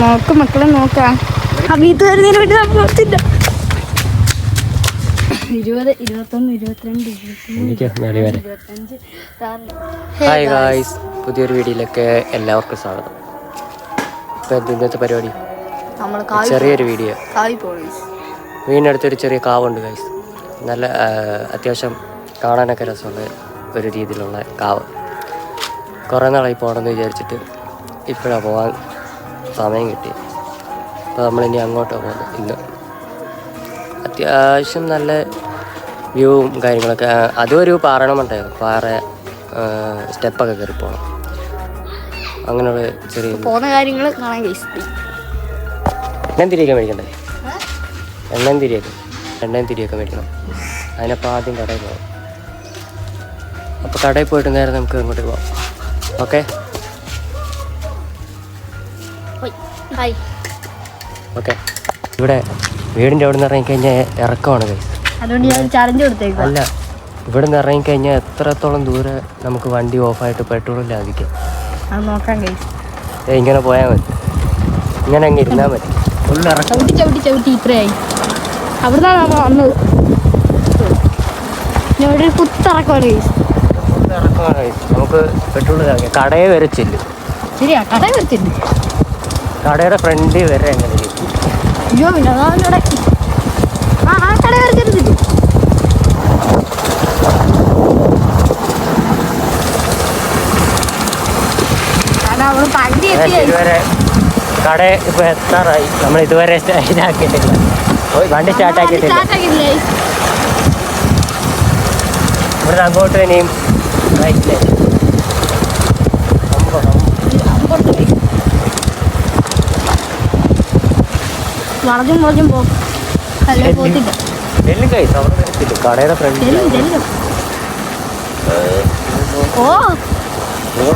നോക്ക് മക്കളെ നോക്കാം. അഭിത്ത് വരുന്നതിന് വേണ്ടി നമ്മൾ നോക്കില്ല ഇരുപത് ഇരുപത്തൊന്ന് ഇരുപത്തിരണ്ട് ഇരുപത്തഞ്ച് ഹായ് ഗായ്സ് പുതിയൊരു വീഡിയോയിലേക്ക് എല്ലാവർക്കും സ്വാഗതം. ഇപ്പം ഇന്നത്തെ പരിപാടി? ചെറിയൊരു വീഡിയോ. വീടിനടുത്തൊരു ചെറിയ കാവുണ്ട് ഗൈസ് നല്ല അത്യാവശ്യം കാണാനൊക്കെ രസമുള്ള ഒരു രീതിയിലുള്ള കാവ്. കുറേ നാളായി പോകണമെന്ന് വിചാരിച്ചിട്ട് ഇപ്പോഴാണ് പോകാൻ സമയം കിട്ടി. അപ്പോൾ നമ്മളിനി അങ്ങോട്ടാണ് പോകുന്നത് ഇന്ന് അത്യാവശ്യം നല്ല വ്യൂവും കാര്യങ്ങളൊക്കെ അതൊരു അതും ഒരു പാറണമുണ്ടായിരുന്നു പാറ സ്റ്റെപ്പൊക്കെ കയറി പോകണം അങ്ങനെയുള്ള ചെറിയ പോകുന്ന കാര്യങ്ങൾ കാണാൻ എണ്ണയും തിരിയൊക്കെ മേടിക്കണ്ടേ? എണ്ണയും തിരിയൊക്കെ. എണ്ണയും തിരിയൊക്കെ മേടിക്കണം. അതിനപ്പോൾ ആദ്യം കടയിൽ പോകാം അപ്പോൾ കടയിൽ പോയിട്ട് നേരെ നമുക്ക് അങ്ങോട്ട് പോകാം ഓക്കെ? ഹായ് ഓക്കെ ഇവിടെ വീടിന്റെ അവിടെ നിന്ന് ഇറങ്ങിക്കഴിഞ്ഞാൽ ഇറക്കമാണ് അതുകൊണ്ട് ഞാൻ ചലഞ്ച് കൊടുത്തേക്കാം അല്ല ഇവിടെ നിന്ന് ഇറങ്ങിക്കഴിഞ്ഞാൽ എത്രത്തോളം ദൂരെ നമുക്ക് വണ്ടി ഓഫായിട്ട് പെട്രോൾ ലാഭിക്കാം അത് നോക്കാം ഇങ്ങനെ പോയാൽ മതി. ഇങ്ങനെ അങ്ങ് ഇരുന്നാൽ മതി. ഇറക്കം. ചവിട്ടി ചവിട്ടി ചവിട്ടി ഇത്രയായി. അവിടുന്നാണ് നമ്മൾ വന്നത്? ഞാൻ ഇവിടെ ഒരു കുത്തിറക്കമാണ് കേസ് ഇറക്കമാണ്. നമുക്ക് പെട്രോൾ ലാഭിക്കാം കടയെ വരെ ചെല്ലും. ശരിയാ കട വരത്തില്ല കടയുടെ ഫ്രണ്ടിൽ വരെ എങ്ങനെ അയ്യോ പിന്നെ ഇവിടെ ആ ആ കട എത്തിയായി ഇതുവരെ കട ഇപ്പൊ എത്താറായി. നമ്മൾ ഇതുവരെ ഇതാക്കിയിട്ടില്ല. വണ്ടി സ്റ്റാർട്ട് ആക്കിയിട്ടില്ല ഇവിടുന്ന് അങ്ങോട്ട് ഇനിയും റൈറ്റ് വളഞ്ഞും മോചും പോ അല്ലേ പോത്തില്ല. എല്ലും കൈ അവിടെ വരത്തില്ല കടയുടെ ഓ.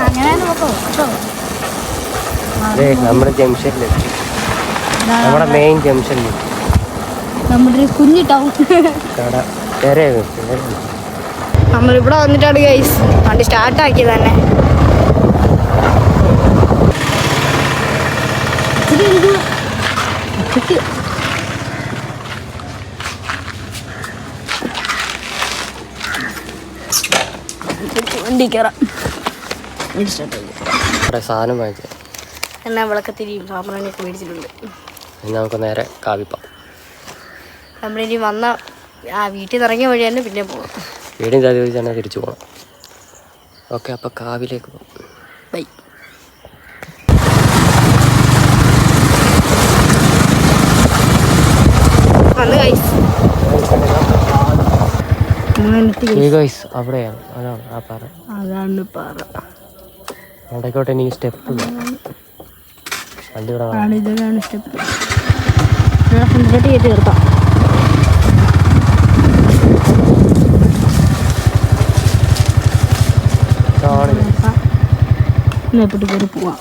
അങ്ങനെ നോക്കോ. കേട്ടോ? നമ്മുടെ ജംഗ്ഷനിൽ ഇതാ നമ്മുടെ മെയിൻ ജംഗ്ഷനിൽ നമ്മുടെ ഒരു കുഞ്ഞു ടൗൺ കട വേറെ നമ്മളിവിടെ വന്നിട്ടാണ് ഗൈസ് വണ്ടി ആക്കി തന്നെ. ഇച്ചിരി ഒറ്റയ്ക്ക് വണ്ടി കയറാം സാധനം വാങ്ങിച്ചു. എന്നാ വിളക്കത്തിരിയും സാമ്പ്രാണിയൊക്കെ മേടിച്ചിട്ടുണ്ട്. നമുക്ക് നേരെ കാവിപ്പാം. നമ്മളിനി വന്ന ആ വീട്ടിൽ നിന്ന് ഇറങ്ങിയ വഴി തന്നെ പിന്നെ പോകാം വീടിന്റെ അതിൽ തന്നെ തിരിച്ചു പോകണം ഓക്കെ അപ്പോൾ കാവിലേക്ക് പോകും ബൈ വന്ന് ഗൈസ് ഈ ഗൈസ് അവിടെയാണ്. അതാണ് ആ പാറ. അതാണ് പാറ. അവിടേക്കോട്ടെ എനിക്ക് സ്റ്റെപ്പ് വണ്ടി. ഇവിടെ വേണം. സ്റ്റെപ്പ് ഫ്രണ്ടിലോട്ട് കയറ്റി നിർത്താം ഇതാണ് കയറി പോവാം.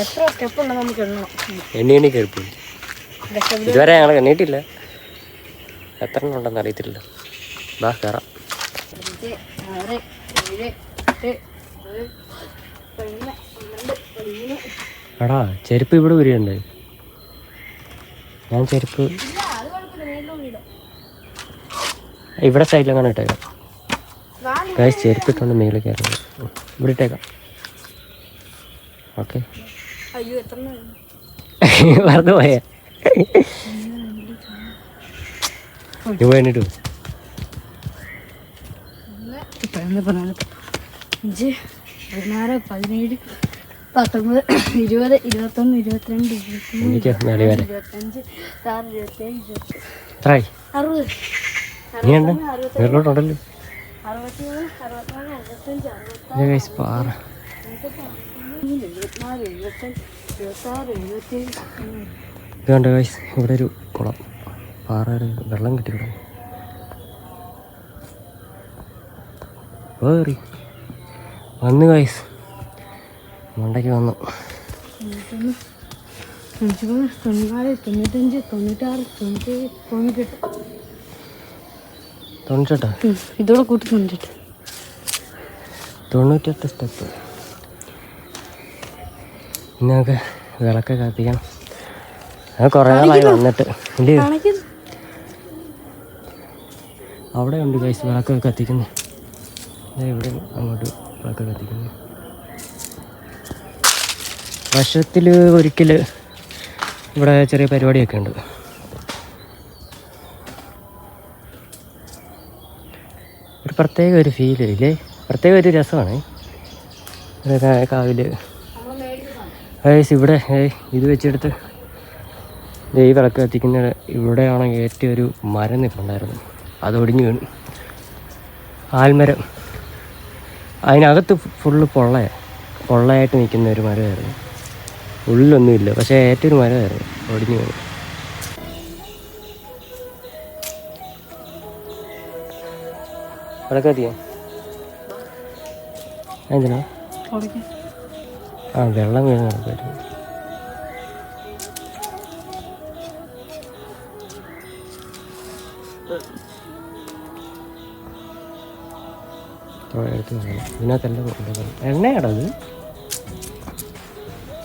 എത്ര എത്ര സ്റ്റെപ്പ് ഉണ്ടെന്ന് നമുക്ക് എണ്ണണം. എണ്ണി എണ്ണി ഇതുവരെ ഞങ്ങൾ എണ്ണിയിട്ടില്ല എത്ര എണ്ണം ഉണ്ടെന്ന് അറിയത്തില്ല ബാ കയറാം ആറ് ഏഴ് എട്ട് എടാ ചെരുപ്പ് ഇവിടെ വരികയുണ്ട്. ഞാൻ ചെരുപ്പ് ഇവിടെ സൈഡിലെങ്ങനെ ഇട്ടേക്കാം. നാല് ഗൈസ് ചെരുപ്പ് ഇട്ടുകൊണ്ട് മേളിൽ കയറുന്നത് ഇവിടെ ഇട്ടേക്കാം. ഓക്കെ അയ്യോ എത്ര? മറന്നു പോയേ വേണ്ടിട്ട് അഞ്ച് പതിനാറ് പതിനേഴ് പത്തൊമ്പത് ഇരുപത് ഇരുപത്തൊന്ന് ഇരുപത്തിരണ്ട് ഇരുപത്തഞ്ച് ആറ് ഇരുപത്തേഴ് ഇരുപത്തി അറുപത് അറുപത്തിമൂന്ന് അറുപത്തിനാല് അറുപത്തഞ്ച് അറുപത്തി ഇത് ഗൈസ് കണ്ട ഇവിടെ ഒരു കുളം. പാറ വെള്ളം കിട്ടി കിടന്നു വേറി വന്ന് ഗൈസ് മണ്ടയ്ക്ക് വന്നു. തൊണ്ണൂറ്റഞ്ച് തൊണ്ണൂറ്റാറ് തൊണ്ണൂറ്റേഴ് തൊണ്ണൂറ്റെട്ട് ഇതോടെ കൂട്ടി തൊണ്ണൂറ്റെട്ട്. തൊണ്ണൂറ്റെട്ട് സ്റ്റെപ്പ് നമുക്ക് വിളക്ക് കത്തിക്കണം. അത് കുറേ നാളായി വന്നിട്ട്. ഇല്ലേ? അവിടെ ഉണ്ട് കൈസ് വിളക്ക് കത്തിക്കുന്നു. ഇവിടെ അങ്ങോട്ട് വിളക്ക് കത്തിക്കുന്നു. വർഷത്തിൽ ഒരിക്കൽ ഇവിടെ ചെറിയ പരിപാടിയൊക്കെ ഉണ്ട്. ഒരു പ്രത്യേക ഒരു ഫീൽ ഇല്ലേ? പ്രത്യേക ഒരു രസമാണ്. കാവിൽ ഏസ് ഇവിടെ ഇത് വെച്ചെടുത്ത് ഈ വിളക്ക് കത്തിക്കുന്ന ഇവിടെയാണെങ്കിൽ ഏറ്റവും ഒരു മരം നിൽപ്പുണ്ടായിരുന്നു അത് ഒടിഞ്ഞു വീണു. ആൽമരം. അതിനകത്ത് ഫുള്ള് പൊള്ള പൊള്ളയായിട്ട് നിൽക്കുന്ന ഒരു മരമായിരുന്നു. ഉള്ളിലൊന്നുമില്ല പക്ഷേ ഏറ്റവും ഒരു മരമായിരുന്നു. ഒടിഞ്ഞു വീണു. വിളക്ക് കത്തിയോ? എന്തിനാ? ആ വെള്ളം വീണ് നടക്കുമായിരുന്നു എടുത്ത്. ഇതിനകത്തെല്ലാം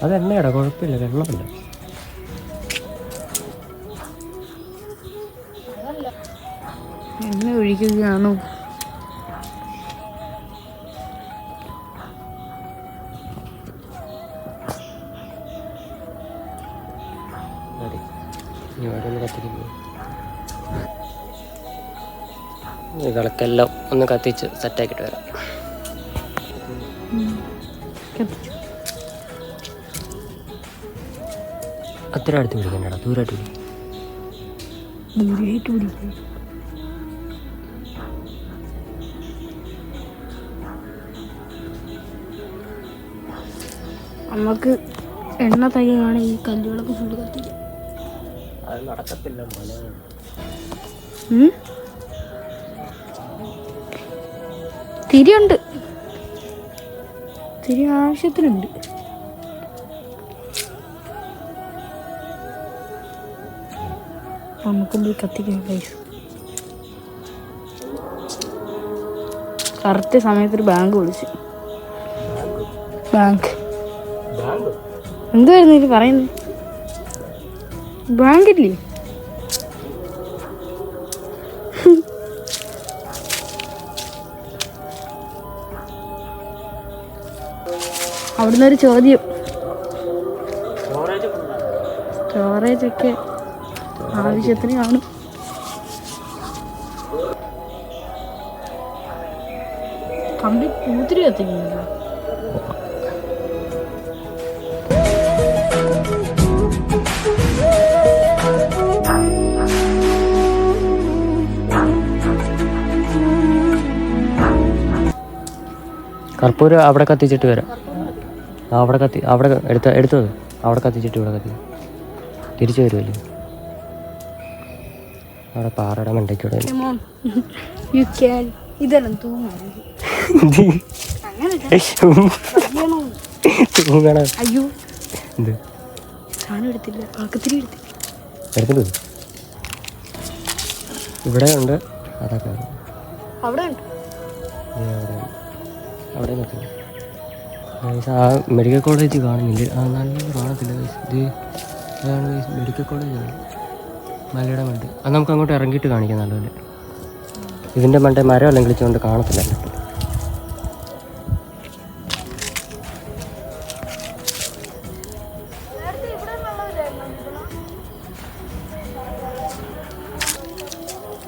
അത് എണ്ണയാടാ? കുഴപ്പമില്ല. വെള്ളമല്ല എണ്ണ ഒഴിക്കുകയാണോ? വിളക്കെല്ലാം ഒന്ന് കത്തിച്ച് സെറ്റാക്കിയിട്ട് വരാം. അത്ര അടുത്ത് വിളിക്കണ്ടടാ ദൂരമായിട്ട് ദൂരേക്ക് പിടിക്കും നമുക്ക് എണ്ണ തയ്യാണ് ഈ കല്ലുകളൊക്കെ ഫുള്ള് കത്തിക്കാം അത് നടക്കത്തില്ല തിരിയുണ്ട്. തിരി ആവശ്യത്തിനുണ്ട്. നമുക്കും പോയി കത്തിക്കാം പൈസ കറക്റ്റ് സമയത്തൊരു ബാങ്ക് വിളിച്ചു. ബാങ്ക്. എന്തുവായിരുന്നു ഇത് പറയുന്നത്? ബാങ്ക് ഇല്ലേ അവിടുന്ന് ഒരു ചോദ്യം. സ്റ്റോറേജ് ഒക്കെ ആവശ്യത്തിന് കാണും. കമ്പി പൂത്തിരി കത്തിക്കുന്നില്ല കർപ്പൂരം അവിടെ കത്തിച്ചിട്ട് വരാം. അവിടെ കത്തി അവിടെ എടുത്ത എടുത്തത് അവിടെ കത്തിച്ചിട്ട് ഇവിടെ കത്തി. തിരിച്ചു വരുമല്ലേ അവിടെ പാറയുടെ മണ്ടയ്ക്കൂടെ തൂങ്ങണ. അയ്യോ. എന്ത്? എടുത്തില്ല. ഇവിടെ ഉണ്ട്. അതൊക്കെ. അവിടെ അവിടെ നിൽക്കുന്നു ആ മെഡിക്കൽ കോളേജ് കാണുന്നില്ല? ആ നല്ലത് കാണത്തില്ല. ഇത് അതാണ് മെഡിക്കൽ കോളേജാണ് മലയുടെ മണ്ട്. അത് നമുക്ക് അങ്ങോട്ട് ഇറങ്ങിയിട്ട് കാണിക്കാം നല്ലപോലെ. ഇതിന്റെ മണ്ടേ മരം അല്ലെങ്കിൽ കൊണ്ട് കാണത്തില്ല.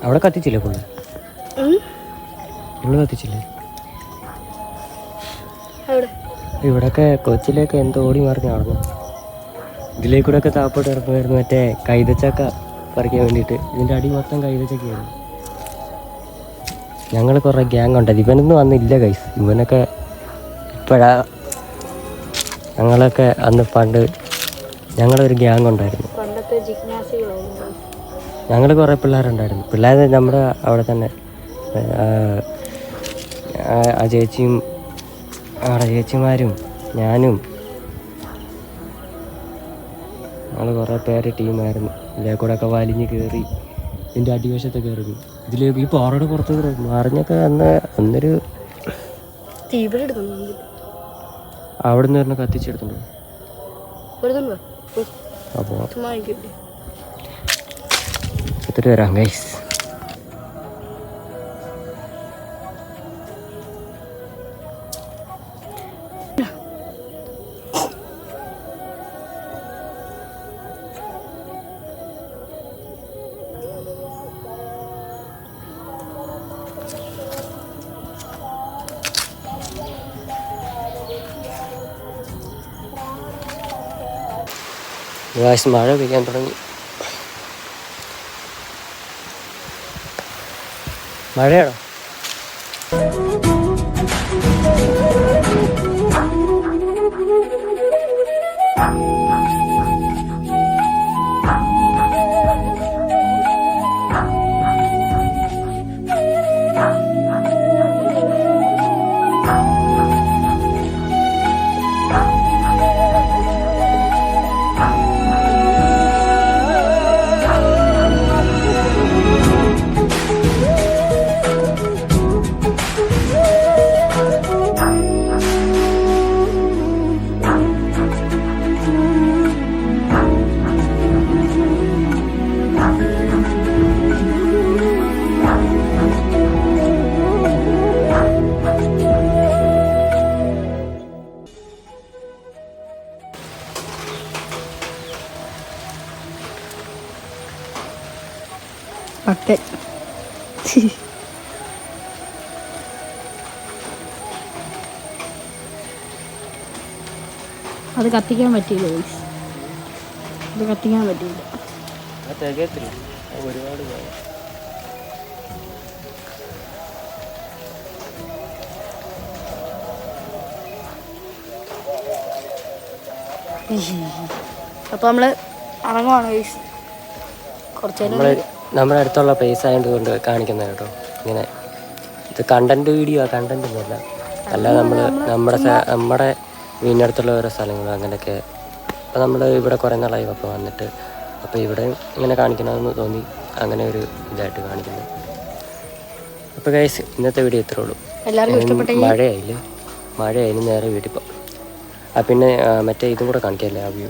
അവിടെ കത്തിച്ചില്ലേ പുള്ളി? പുള്ളി കത്തിച്ചില്ലേ? അവിടെ. ഇവിടൊക്കെ കൊച്ചിലേക്ക് എന്തോ ഓടി മറിഞ്ഞ് നടന്നു ഇതിലേക്കൂടെ ഒക്കെ താപ്പോട്ട് ഇറങ്ങുമായിരുന്നു മറ്റേ കൈതച്ചക്ക പറിക്കാൻ വേണ്ടിയിട്ട് ഇതിന്റെ അടി മൊത്തം കൈതച്ചക്കയായിരുന്നു ഞങ്ങൾ കുറേ ഗ്യാങ് ഉണ്ട് ഇവനൊന്നും വന്നില്ല കൈസ് ഇവനൊക്കെ ഇപ്പോഴാ ഞങ്ങളൊക്കെ അന്ന് പണ്ട് ഞങ്ങളൊരു ഗ്യാങ് ഉണ്ടായിരുന്നു ഞങ്ങൾ കുറേ പിള്ളേരുണ്ടായിരുന്നു പിള്ളേർ നമ്മുടെ അവിടെ തന്നെ ആ ചേച്ചിയും അവിടെ ചേച്ചിമാരും ഞാനും ഞങ്ങൾ കുറേ പേര് ടീമായിരുന്നു. ഇതിലെ കൂടെ ഒക്കെ വലിഞ്ഞ് കയറി ഇതിന്റെ അടിവശത്ത് കയറി ഇതിൽ ഈ പാറയുടെ പുറത്ത് കയറി മറിഞ്ഞൊക്കെ അന്ന് അന്നൊരു അവിടെ നിന്ന് വരണ കത്തിച്ചെടുത്തുണ്ടോ അപ്പോ അപ്പോൾ എത്തിട്ട് വരാം ഗൈസ് ഗായ്സ് മഴ പെയ്യാൻ തുടങ്ങി. മഴയാണോ? പക്കൻ അത് കത്തിക്കാൻ പറ്റിയില്ല ഗൈസ് അത് കത്തിക്കാൻ പറ്റിയില്ല. ഒരുപാട് അപ്പോൾ നമ്മൾ ഇറങ്ങുവാണ് ഗൈസ് കുറച്ച് നേരം നമ്മുടെ അടുത്തുള്ള പ്ലേസ് ആയതുകൊണ്ട് കാണിക്കുന്നത് കേട്ടോ. ഇങ്ങനെ ഇത് കണ്ടന്റ് വീഡിയോ കണ്ടന്റ് ഒന്നുമല്ല അല്ല. നമ്മൾ നമ്മുടെ നമ്മുടെ വീടിനടുത്തുള്ള ഓരോ സ്ഥലങ്ങളും അങ്ങനെയൊക്കെ. അപ്പോൾ നമ്മൾ ഇവിടെ കുറേ നാളായി അപ്പോൾ വന്നിട്ട്. അപ്പോൾ ഇവിടെ ഇങ്ങനെ കാണിക്കണമെന്ന് തോന്നി. അങ്ങനെ ഒരു ഇതായിട്ട് കാണിക്കുന്നത് അപ്പോൾ ഗൈസ് ഇന്നത്തെ വീഡിയോ ഇത്രേ ഉള്ളൂ. മഴയായില്ലേ? മഴയായാലും നേരെ വീട്ടിൽ പോകും ആ പിന്നെ മറ്റേ ഇതും കൂടെ കാണിക്കാമല്ലേ ആ വ്യൂ?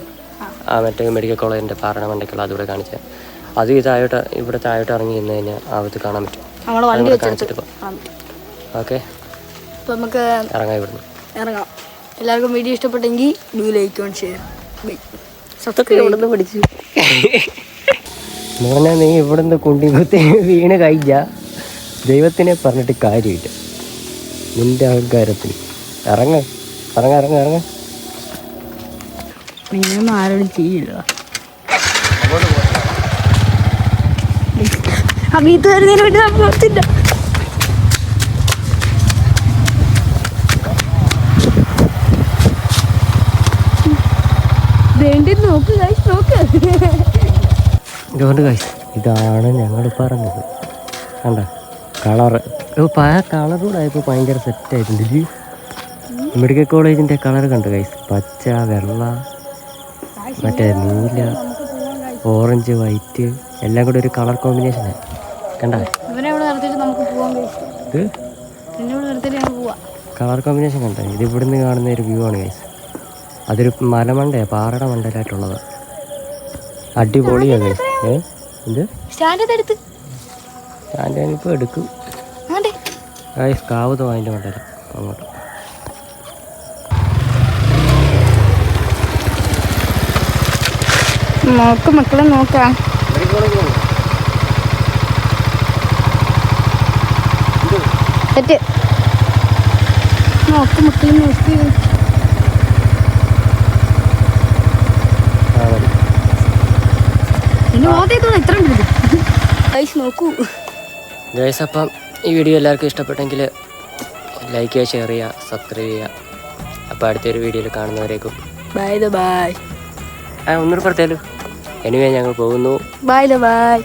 ആ. മറ്റേ മെഡിക്കൽ കോളേജിന്റെ പാറണ മണ്ടയ്ക്കുള്ള അതുകൂടെ കാണിച്ചാൽ അത് ഈ താഴോട്ട് ഇവിടെ താഴോട്ട് ഇറങ്ങി നിന്ന് കഴിഞ്ഞാൽ ആവത്ത് കാണാൻ പറ്റും. ഓക്കെ. നമുക്ക് ഇറങ്ങാം ഇവിടുന്ന്. ഇറങ്ങാം. എല്ലാവർക്കും വീഡിയോ ഇഷ്ടപ്പെട്ടെങ്കിൽ do like on share by subscribe പഠിച്ചു എന്ന് പറഞ്ഞാൽ നീ ഇവിടുന്ന് കുണ്ടി കുത്തി വീണ് കഴിച്ച ദൈവത്തിനെ പറഞ്ഞിട്ട് കാര്യമില്ല. നിന്റെ അഹങ്കാരത്തിന്. ഇറങ്ങ. ഇറങ്ങ ഇറങ്ങ ഇറങ്ങ. ആരോടും ചെയ്യില്ല. ആ വീട്ട് വരുന്നതിന് വേണ്ടി നമ്മൾ ഓർത്തില്ല വേണ്ടി നോക്ക് ഗൈസ് നോക്ക്. കഴിച്ചു ഇതാണ് ഞങ്ങൾ പറഞ്ഞത്. കണ്ട? കളറ്. ഇപ്പൊ കളർ കൂടെ ആയപ്പോൾ ഭയങ്കര സെറ്റായിട്ടുണ്ട് മെഡിക്കൽ കോളേജിന്റെ കളർ കണ്ടു കൈസ് പച്ച വെള്ള മറ്റേ നീല ഓറഞ്ച് വൈറ്റ് എല്ലാം കൂടെ ഒരു കളർ കോമ്പിനേഷനാണ് കണ്ട? കളർ കോമ്പിനേഷൻ കണ്ട? ഇത് ഇവിടുന്ന് കാണുന്ന ഒരു വ്യൂ ആണ് ഗൈസ് അതൊരു മലമണ്ടയാ പാറയുടെ മണ്ടലായിട്ടുള്ളത് ഏ? ഇത് സ്റ്റാൻഡ് ഞാനിപ്പോൾ എടുക്കും. ഗൈസ് കാവത് അതിന്റെ മണ്ടല അങ്ങോട്ട്. നോക്ക് മക്കളെ നോക്കാം. തെറ്റ്. നോക്ക് മക്കളെ നോക്കി. ഗൈസ് നോക്കൂ. ഗൈസ് അപ്പം ഈ വീഡിയോ എല്ലാവർക്കും ഇഷ്ടപ്പെട്ടെങ്കിൽ ലൈക്ക് ചെയ്യുക ഷെയർ ചെയ്യുക സബ്സ്ക്രൈബ് ചെയ്യുക. അപ്പോൾ അടുത്തൊരു വീഡിയോയിൽ കാണുന്നവരേക്കും. ബൈ ദ ബൈ ആ ഒന്നുകൂടെ പറഞ്ഞാലും എനിവേ ഞങ്ങൾ പോകുന്നു. By the by